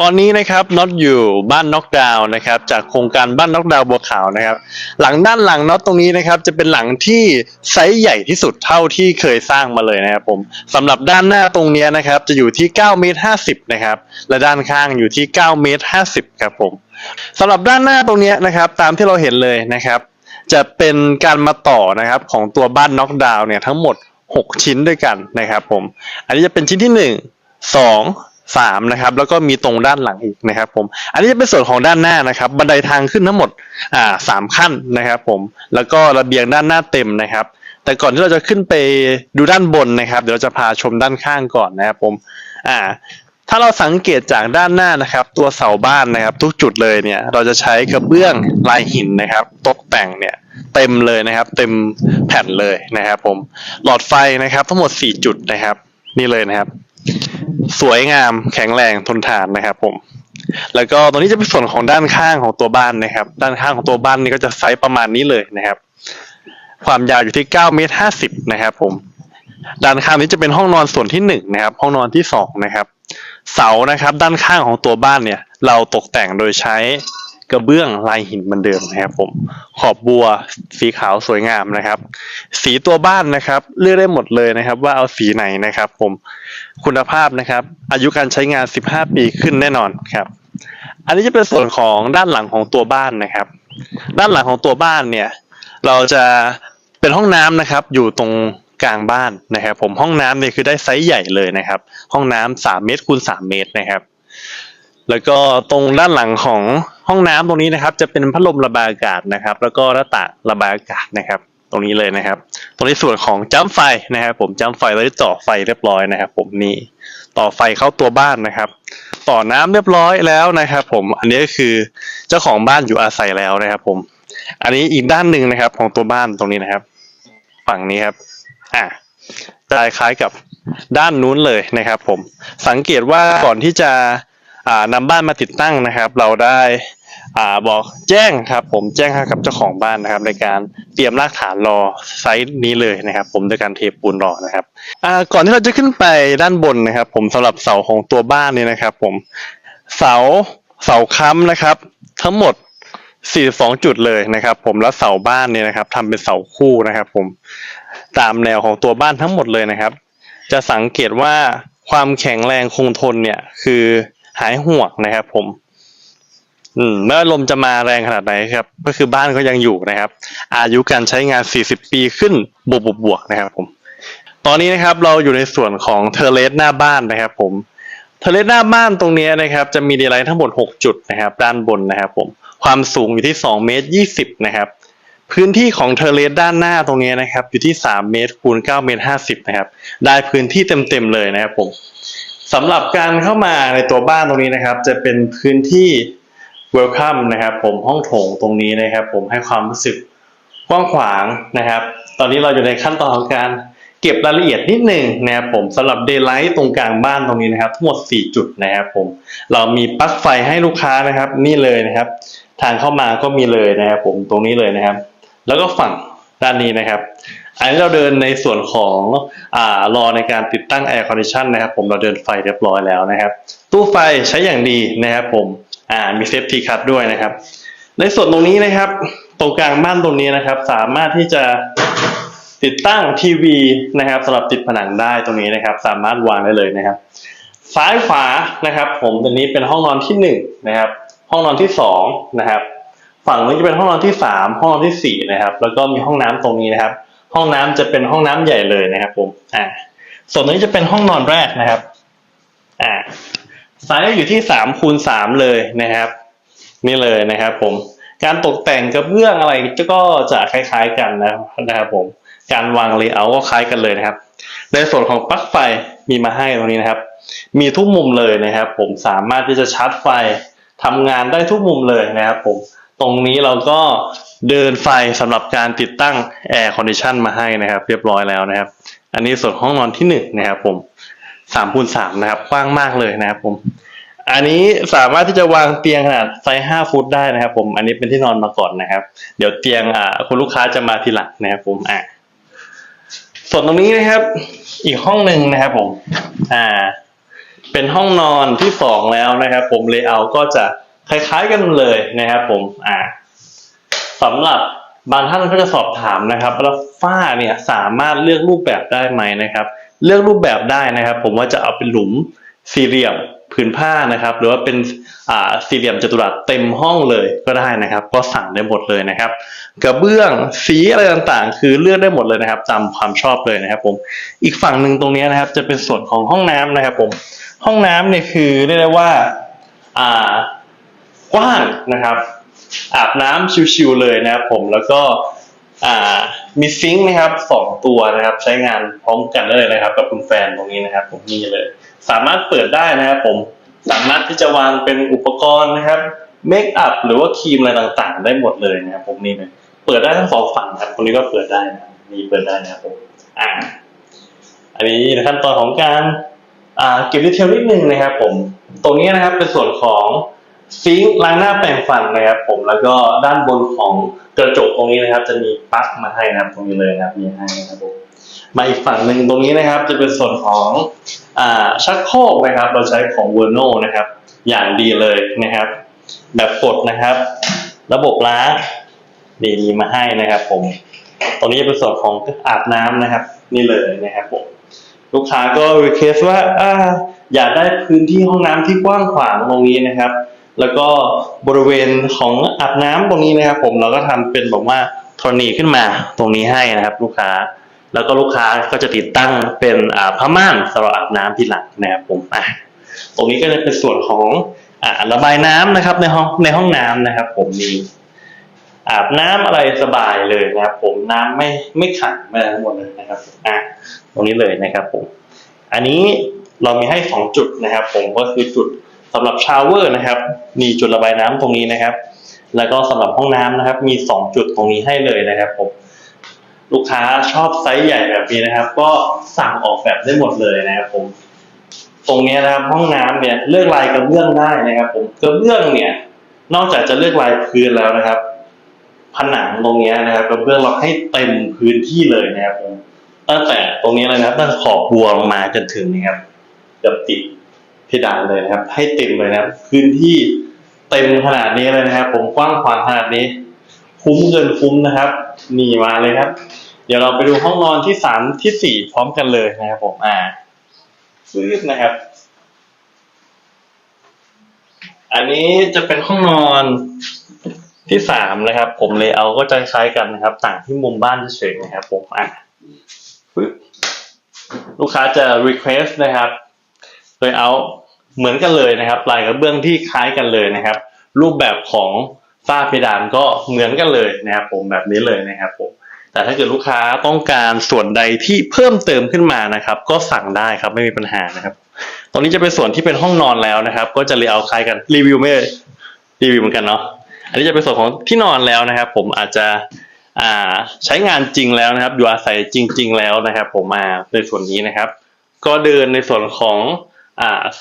ตอนนี้นะครับน็อตอยู่บ้านน็อกดาวน์นะครับจากโครงการบ้านน็อกดาวน์บัวขาวนะครับ หลังด้านหลังน็อตตรงนี้นะครับจะเป็นหลังที่ไซส์ใหญ่ที่สุดเท่าที่เคยสร้างมาเลยนะครับผมสำหรับด้านหน้าตรงเนี้ยนะครับจะอยู่ที่9เมตร50นะครับและด้านข้างอยู่ที่9เมตร50ครับผมสำหรับด้านหน้าตรงเนี้ยนะครับตามที่เราเห็นเลยนะครับ จะเป็นการมาต่อนะครับของตัวบ้านน็อกดาวน์เนี่ยทั้งหมด 6 ชิ้นด้วยกันนะครับผมอันนี้จะเป็นชิ้นที่ 1 2 3นะครับแล้วก็มีตรงด้านหลังอีกนะครับผมอันนี้จะเป็นส่วนของด้านหน้านะครับ บันไดทางขึ้นทั้งหมดอ่าสามขั้นนะครับผมแล้วก็ระเบียงด้านหน้าเต็มนะครับ แต่ก่อนที่เราจะขึ้นไปดูด้านบนนะครับ เดี๋ยวเราจะพาชมด้านข้างก่อนนะครับผมอ่าถ้าเราสังเกตจากด้านหน้านะครับ ตัวเสาบ้านนะครับ ทุกจุดเลยเนี่ย เราจะใช้กระเบื้องลายหินนะครับ ตกแต่งเนี่ยเต็มเลยนะครับ เต็มแผ่นเลยนะครับ ผมหลอดไฟนะครับ ทั้งหมด 4 จุดนะครับ นี่เลยนะครับ สวยงามแข็งแรงทนทานนะครับ ผม แล้วก็ตรงนี้จะเป็นส่วนของด้านข้างของตัวบ้านนะครับ ด้านข้างของตัวบ้านนี่ก็จะไซส์ประมาณนี้เลยนะครับ ความยาวอยู่ที่9เมตร50นะครับ ผม ด้านข้างนี้จะเป็นห้องนอนส่วนที่หนึ่งนะครับ ห้องนอนที่สองนะครับ เสานะครับ ด้านข้างของตัวบ้านเนี่ย เราตกแต่งโดยใช้ กระเบื้องลายหินเหมือนเดิมนะครับผม ขอบบัวสีขาวสวยงามนะครับ สีตัวบ้านนะครับ เลือกได้หมดเลยนะครับ ว่าเอาสีไหนนะครับ ผมคุณภาพนะครับ อายุการใช้งาน 15 ปีขึ้นแน่นอนครับ อันนี้จะเป็นส่วนของด้านหลังของตัวบ้านนะครับ ด้านหลังของตัวบ้านเนี่ย เราจะเป็นห้องน้ำนะครับ อยู่ตรงกลางบ้านนะครับ ผมห้องน้ำเนี่ยคือได้ไซส์ใหญ่เลยนะครับ ห้องน้ำสามเมตรคูณสามเมตรนะครับ แล้วก็ตรงด้านหลังของ ห้องน้ำตรงนี้นะครับ จะเป็นพัดลมระบายอากาศนะครับ แล้วก็หน้าต่างระบายอากาศนะครับ ตรงนี้เลยนะครับ ตรงนี้ส่วนของจ้ำไฟนะครับ ผมจ้ำไฟแล้ต่อไฟเรียบร้อยนะครับ ผมนี่ต่อไฟเข้าตัวบ้านนะครับ ต่อน้ำเรียบร้อยแล้วนะครับ ผมอันนี้ก็คือเจ้าของบ้านอยู่อาศัยแล้วนะครับ ผม อันนี้อีกด้านหนึ่งนะครับ ของตัวบ้านตรงนี้นะครับ ฝั่งนี้ครับอะจะคล้ายกับด้านนู้นเลยนะครับ ผมสังเกตว่าก่อนที่จะ นำบ้านมาติดตั้งนะครับ เราได้อ่าบอกแจ้งครับ ผมแจ้งให้กับเจ้าของบ้านนะครับ ในการเตรียมรากฐานรอไซต์นี้เลยนะครับ ผมโดยการเทปูนรอนะครับอ่าก่อนที่เราจะขึ้นไปด้านบนนะครับ ผมสำหรับเสาของตัวบ้านเนี่ยนะครับ ผมเสาเสาค้ำนะครับ ทั้งหมด 42 จุดเลยนะครับ ผมแล้วเสาบ้านเนี่ยนะครับทำเป็นเสาคู่นะครับ ผมตามแนวของตัวบ้านทั้งหมดเลยนะครับ จะสังเกตว่าความแข็งแรงคงทนเนี่ยคือ หายห่วงนะครับผม อืมไม่ว่าลมจะมาแรงขนาดไหนครับ ก็คือบ้านก็ยังอยู่นะครับ อายุการใช้งาน 40 ปีขึ้นบวกบวกบวกนะครับผม ตอนนี้นะครับเราอยู่ในส่วนของเทเลสหน้าบ้านนะครับ ผมเทเลสหน้าบ้านตรงนี้นะครับจะมีดลไลท์ทั้งหมด 6 จุดนะครับด้านบนนะครับผมความสูงอยู่ที่2เมตร20นะครับพื้นที่ของเทเลสด้านหน้าตรงนี้นะครับอยู่ที่ 3 เมตรคูณ9เมตร50นะครับได้พื้นที่เต็มๆเลยนะครับผม สำหรับการเข้ามาในตัวบ้านตรงนี้นะครับ จะเป็นพื้นที่ welcome นะครับ ผมห้องโถงตรงนี้นะครับ ผมให้ความรู้สึกกว้างขวางนะครับ ตอนนี้เราอยู่ในขั้นตอนของการเก็บรายละเอียดนิดหนึ่งนะครับผมสำหรับ daylight ตรงกลางบ้านตรงนี้นะครับ ทั้งหมด 4 จุดนะครับผมเรามีปลั๊กไฟให้ลูกค้านะครับ นี่เลยนะครับ ทางเข้ามาก็มีเลยนะครับ ผมตรงนี้เลยนะครับ แล้วก็ฝั่งด้านนี้นะครับ อันนี้เราเดินในส่วนของอ่ารอในการติดตั้ง air condition นะครับผมเราเดินไฟเรียบร้อยแล้วนะครับ ตู้ไฟใช้อย่างดีนะครับผมอ่ามี safety cut ด้วยนะครับ ในส่วนตรงนี้นะครับ ตรงกลางบ้านตรงนี้นะครับ สามารถที่จะติดตั้งทีวีนะครับสำหรับติดผนังได้ตรงนี้นะครับ สามารถวางได้เลยนะครับ ซ้ายขวานะครับ ผมตรงนี้เป็นห้องนอนที่หนึ่งนะครับ ห้องนอนที่สองนะครับ ฝั่งนี้จะเป็นห้องนอนที่สามห้องนอนที่สี่นะครับ แล้วก็มีห้องน้ำตรงนี้นะครับ ห้องน้ำจะเป็นห้องน้ำใหญ่เลยนะครับผมอ่าส่วนนี้จะเป็นห้องนอนแรกนะครับอ่าไซส์อยู่ที่สามคูณสามเลยนะครับ นี่เลยนะครับ ผมการตกแต่งกระเบื้องอะไรก็จะคล้ายๆกันนะครับผมการวางเลเยอร์ก็คล้ายกันเลยนะครับ ในส่วนของปลั๊กไฟมีมาให้ตรงนี้นะครับ มีทุกมุมเลยนะครับ ผมสามารถที่จะชาร์จไฟทำงานได้ทุกมุมเลยนะครับ ผม ตรงนี้เราก็เดินไฟสำหรับการติดตั้งแอร์คอนดิชันมาให้นะครับ เรียบร้อยแล้วนะครับ อันนี้ส่วนห้องนอนที่หนึ่งนะครับผมสามคูณสามนะครับกว้างมากเลยนะครับผม อันนี้สามารถที่จะวางเตียงขนาดไซส์ห้าฟุตได้นะครับ ผมอันนี้เป็นที่นอนมาก่อนนะครับ เดี๋ยวเตียงอ่าคุณลูกค้าจะมาทีหลังนะครับผมอ่าส่วนตรงนี้นะครับ อีกห้องหนึ่งนะครับผมอ่าเป็นห้องนอนที่สองแล้วนะครับ ผมเลเยอร์ก็จะ คล้ายๆกันเลยนะครับผมอ่าสำหรับบางท่านก็จะสอบถามนะครับว่าฝ้าเนี่ยสามารถเลือกรูปแบบได้ไหมนะครับ เลือกรูปแบบได้นะครับ ผมว่าจะเอาเป็นหลุมสี่เหลี่ยมผืนผ้านะครับ หรือว่าเป็นอ่าสี่เหลี่ยมจัตุรัสเต็มห้องเลยก็ได้นะครับ ก็สั่งได้หมดเลยนะครับ กระเบื้องสีอะไรต่างๆ คือเลือกได้หมดเลยนะครับตามความชอบเลยนะครับ ผมอีกฝั่งหนึ่งตรงนี้นะครับ จะเป็นส่วนของห้องน้ำนะครับ ผมห้องน้ำเนี่ยคือเรียกได้ว่าอ่า กว้างนะครับ อาบน้ำชิวๆเลยนะครับผมแล้วก็มีซิงค์นะครับสองตัวนะครับใช้งานพร้อมกันได้เลยนะครับ กับคุณแฟนตรงนี้นะครับ ผมนี่เลย สามารถเปิดได้นะครับผมสามารถที่จะวางเป็นอุปกรณ์นะครับเมคอัพหรือว่าครีมอะไรต่างๆ ได้หมดเลยนะครับผมนี่เลยเปิดได้ทั้งสองฝั่งครับตรงนี้ก็เปิดได้นะครับนี่เปิดได้นะครับผมอ่าอันนี้ขั้นตอนของการอ่าเก็บดีเทลนิดนึงนะครับ ผม ตรงนี้นะครับเป็นส่วนของ ซิงค์ล้างหน้าแปรงฟันนะครับผมแล้วก็ด้านบนของกระจกตรงนี้นะครับ จะมีปลั๊กมาให้นะครับตรงนี้เลยนะครับมีให้นะครับผมมาอีกฝั่งหนึ่งตรงนี้นะครับ จะเป็นส่วนของอ่าชักโครกนะครับ เราใช้ของเวอร์โนนะครับ อย่างดีเลยนะครับ แบบกดนะครับ ระบบล้างดีมีมาให้นะครับ ผม ตรงนี้จะเป็นส่วนของอาบน้ำนะครับ นี่เลยนะครับผมลูกค้าก็รีเควสว่าอ่าอยากได้พื้นที่ห้องน้ำที่กว้างขวางตรงนี้นะครับ แล้วก็บริเวณของอาบน้ำตรงนี้นะครับ ผมเราก็ทำเป็นแบบว่าโทรนีขึ้นมาตรงนี้ให้นะครับ ลูกค้า แล้วก็ลูกค้าก็จะติดตั้งเป็นผ้าม่านสำหรับอาบน้ำที่หลังนะครับผมอะตรงนี้ก็จะเป็นส่วนของอ่าระบายน้ำนะครับ ในห้องในห้องน้ำนะครับ ผมมีอาบน้ำอะไรสบายเลยนะครับ ผมน้ำไม่ไม่ขังไม่อะไรทั้งหมดเลยนะครับอะตรงนี้เลยนะครับ ผม อันนี้เรามีให้สองจุดนะครับ ผมก็คือจุด สำหรับชาวเวอร์นะครับมีจุดระบายน้ำตรงนี้นะครับ แล้วก็สำหรับห้องน้ำนะครับ มีสองจุดตรงนี้ให้เลยนะครับผมลูกค้าชอบไซส์ใหญ่แบบนี้นะครับ ก็สั่งออกแบบได้หมดเลยนะครับผมตรงนี้นะครับห้องน้ำเนี่ยเลือกลายกระเบื้องได้นะครับ ผมกระเบื้องเนี่ย นอกจากจะเลือกลายพื้นแล้วนะครับ ผนังตรงนี้นะครับกระเบื้องเราให้เต็มพื้นที่เลยนะครับผมตั้งแต่ตรงนี้เลยนะครับตั้งขอบบัวลงมาจนถึงนี่ครับจะติด ดานเลยนะครับ ให้เต็มเลยนะครับพื้นที่เต็มขนาดนี้เลยนะครับ ผมกว้างขวางขนาดนี้ คุ้มเงินคุ้มนะครับนี่มาเลยครับ เดี๋ยวเราไปดูห้องนอนที่สามที่สี่พร้อมกันเลยนะครับ ผมอ่าซื้อนะครับ อันนี้จะเป็นห้องนอนที่สามนะครับ ผมเลยเอร์ก็จะคล้ายกันนะครับ ต่างที่มุมบ้านเฉยนะครับ ผมอะปึ๊บลูกค้าจะ request นะครับเล เหมือนกันเลยนะครับลายกระเบื้องที่คล้ายกันเลยนะครับ รูปแบบของฝ้าเพดานก็เหมือนกันเลยนะครับผมแบบนี้เลยนะครับผมแต่ถ้าเกิดลูกค้าต้องการส่วนใดที่เพิ่มเติมขึ้นมานะครับ ก็สั่งได้ครับไม่มีปัญหานะครับตรงนี้จะเป็นส่วนที่เป็นห้องนอนแล้วนะครับ ก็จะเลเยอร์คล้ายกันรีวิวไม่รีวิวเหมือนกันเนาะอันนี้จะเป็นส่วนของที่นอนแล้วนะครับ ผมอาจจะอ่าใช้งานจริงแล้วนะครับอยู่อาศัยจริง ๆ แล้วนะครับ ผมมาในส่วนนี้นะครับ ก็เดินในส่วนของ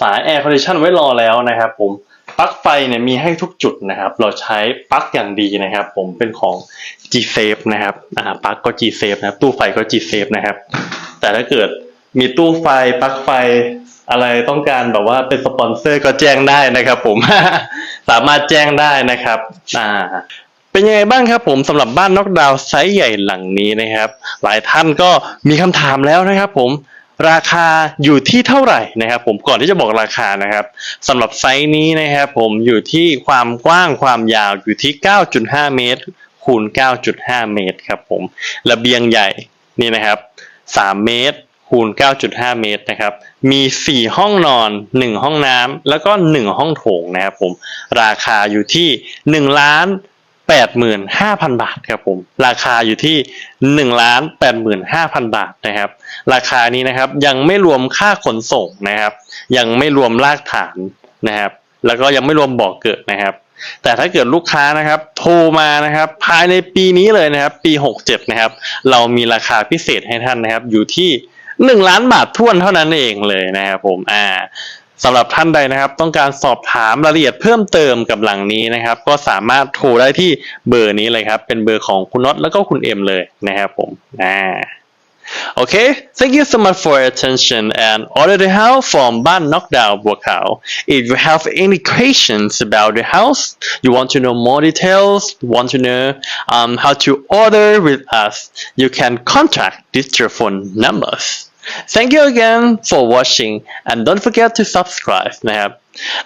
สายแอร์คอนดิชันไว้รอแล้วนะครับผมปลั๊กไฟเนี่ยมีให้ทุกจุดนะครับ เราใช้ปลั๊กอย่างดีนะครับ ผมเป็นของ G Safe นะครับอ่าปลั๊กก็ G Safe นะครับ ตู้ไฟก็ G Safe นะครับ แต่ถ้าเกิดมีตู้ไฟปลั๊กไฟอะไรต้องการแบบว่าเป็นสปอนเซอร์ก็แจ้งได้นะครับ ผมสามารถแจ้งได้นะครับอ่าเป็นยังไงบ้างครับผมสำหรับบ้านน็อกดาวน์ไซส์ใหญ่หลังนี้นะครับ หลายท่านก็มีคำถามแล้วนะครับ ผม ราคาอยู่ที่เท่าไหร่นะครับ ผมก่อนที่จะบอกราคานะครับสำหรับไซส์นี้นะครับ ผมอยู่ที่ความกว้างความยาวอยู่ที่ 9.5 เมตร คูณ 9.5 เมตรครับผมระเบียงใหญ่นี่นะครับ 3 เมตรคูณ 9.5 เมตรนะครับ มี 4 ห้องนอน 1 ห้องน้ำแล้วก็ 1 ห้องโถงนะครับผม ราคาอยู่ที่ 1 ล้าน 85,000 บาทครับผม ราคาอยู่ที่1ล้าน85,000 บาทนะครับ ราคานี้นะครับยังไม่รวมค่าขนส่งนะครับ ยังไม่รวมรากฐานนะครับ แล้วก็ยังไม่รวมบ่อเกิดนะครับแต่ถ้าเกิดลูกค้านะครับโทรมานะครับ ภายในปีนี้เลยนะครับ ปี 67 นะครับ เรามีราคาพิเศษให้ท่านนะครับ อยู่ที่ 1 ล้านบาททวนเท่านั้นเองเลยนะครับผมอ่า สำหรับท่านใดนะครับ ต้องการสอบถามรายละเอียดเพิ่มเติมกับหลังนี้นะครับ ก็สามารถโทรได้ที่เบอร์นี้เลยครับ เป็นเบอร์ของคุณน็อตแล้วก็คุณเอ็มเลยนะครับผมอ่า Okay, thank you so much for your attention and order the house from Ban Knockdown Bokao. If you have any questions about the house, you want to know more details, want to know um, how to order with us, you can contact these telephone numbers. Thank you again for watching and don't forget to subscribe นะครับ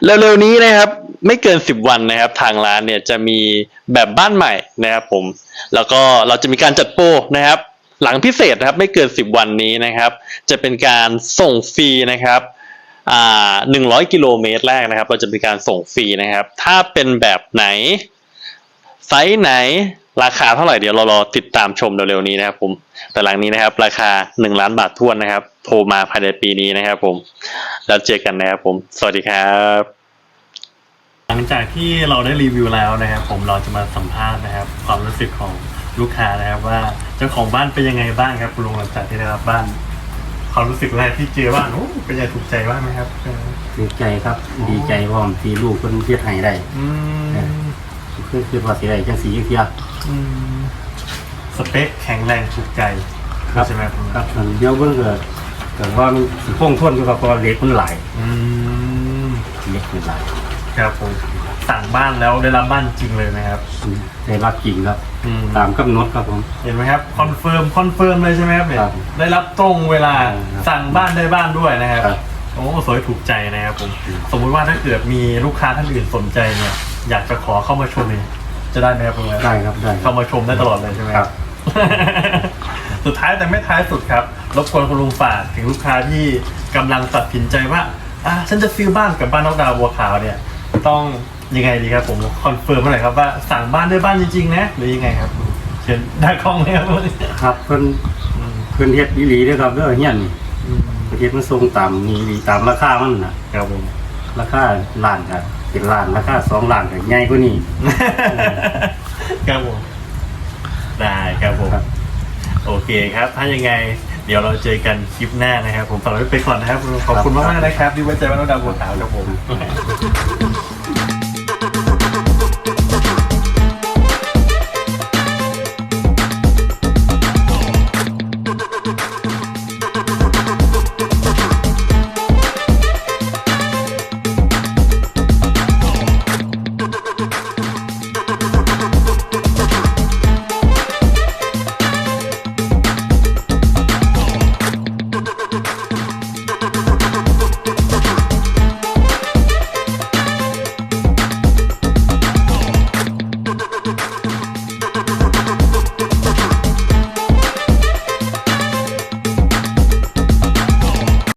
เร็วๆนี้นะครับไม่เกิน 10 วันนะครับ ทางร้านเนี่ยจะมีแบบบ้านใหม่นะครับผม แล้วก็เราจะมีการจัดโปรนะครับ หลังพิเศษนะครับไม่เกิน 10 วันนี้นะครับ จะเป็นการส่งฟรีนะครับอ่า100กิโลเมตรแรกนะครับ เราจะมีการส่งฟรีนะครับ ถ้าเป็นแบบไหน ไซส์ไหนราคาเท่าไหร่เดี๋ยวเรารอติดตามชมเร็วๆนี้นะครับผมแต่หลังนี้นะครับ ราคา 1 ล้านบาททวนนะครับ โทรมาภายในปีนี้นะครับผมแล้วเจอกันนะครับผม สวัสดีครับ หลังจากที่เราได้รีวิวแล้วนะครับ ผมเราจะมาสัมภาษณ์นะครับ ความรู้สึกของลูกค้านะครับว่าเจ้าของบ้านเป็นยังไงบ้างครับคุณลุงหลังจากที่ได้รับบ้าน ความรู้สึกแรกที่เจอบ้านโอ้เป็นยังไงถูกใจบ้างไหมครับ ดีใจครับ ดีใจพร้อมที่ลูกเพิ่นเฮ็ดให้ได้อืม คือคือว่าสิได้จังสีเทียอืมสเปคแข็งแรงถูกใจใช่ไหมครับครับส่วนเดียวเบิ่งก็ก็ว่ามันสิคงทนอยู่ครับเพราะว่าเหล็กมันหลายอืมเหล็กมันหลายครับผมสั่งบ้านแล้วได้รับบ้านจริงเลยไหมครับได้รับจริงครับอืม ตามกำหนดครับผม เห็นไหมครับคอนเฟิร์มคอนเฟิร์มเลยใช่ไหมครับเนี่ยครับได้รับตรงเวลาครับสั่งบ้านได้บ้านด้วยนะครับ ครับ โอ้สวยถูกใจนะครับผม สมมุติว่าถ้าเกิดมีลูกค้าท่านอื่นสนใจเนี่ย อยากจะขอเข้ามาชมเนี่ยจะได้ไหมครับคุณลุงได้ครับได้ครัเข้าบมาชมได้ตลอดเลยใช่ไหมครับสุดท้ายแต่ไม่ท้ายสุดครับ รบกวนคุณลุงฝากถึงลูกค้าที่กำลังตัดสินใจว่าอะฉันจะซื้อบ้านกับบ้านนอกดาวบัวขาวเนี่ย ต้องยังไงดีครับผมคอนเฟิร์มเมื่อไหร่ครับว่าสั่งบ้านได้บ้านจริงๆนะหรือยังไงครับเชิญได้กล้องไหมครับ ครับเพิ่นอืมเพิ่นเฮ็ดอีหลีเด้อครับเด้อเฮียนนี่ อืม เพิ่นเฮ็ดมันทรงตามนี่อีหลีตามราคามันน่ะครับผมราคาล้านครับเป็นล้านราคาสองล้านก็ใหญ่กว่านี้ ครับผม ได้ครับผม ครับ โอเคครับ ถ้ายังไง เดี๋ยวเราเจอกันคลิปหน้านะครับ ผมฝากไว้ไปก่อนนะครับ ขอบคุณมากๆนะครับที่ไว้ใจว่าน้องดาวบัวขาวครับผม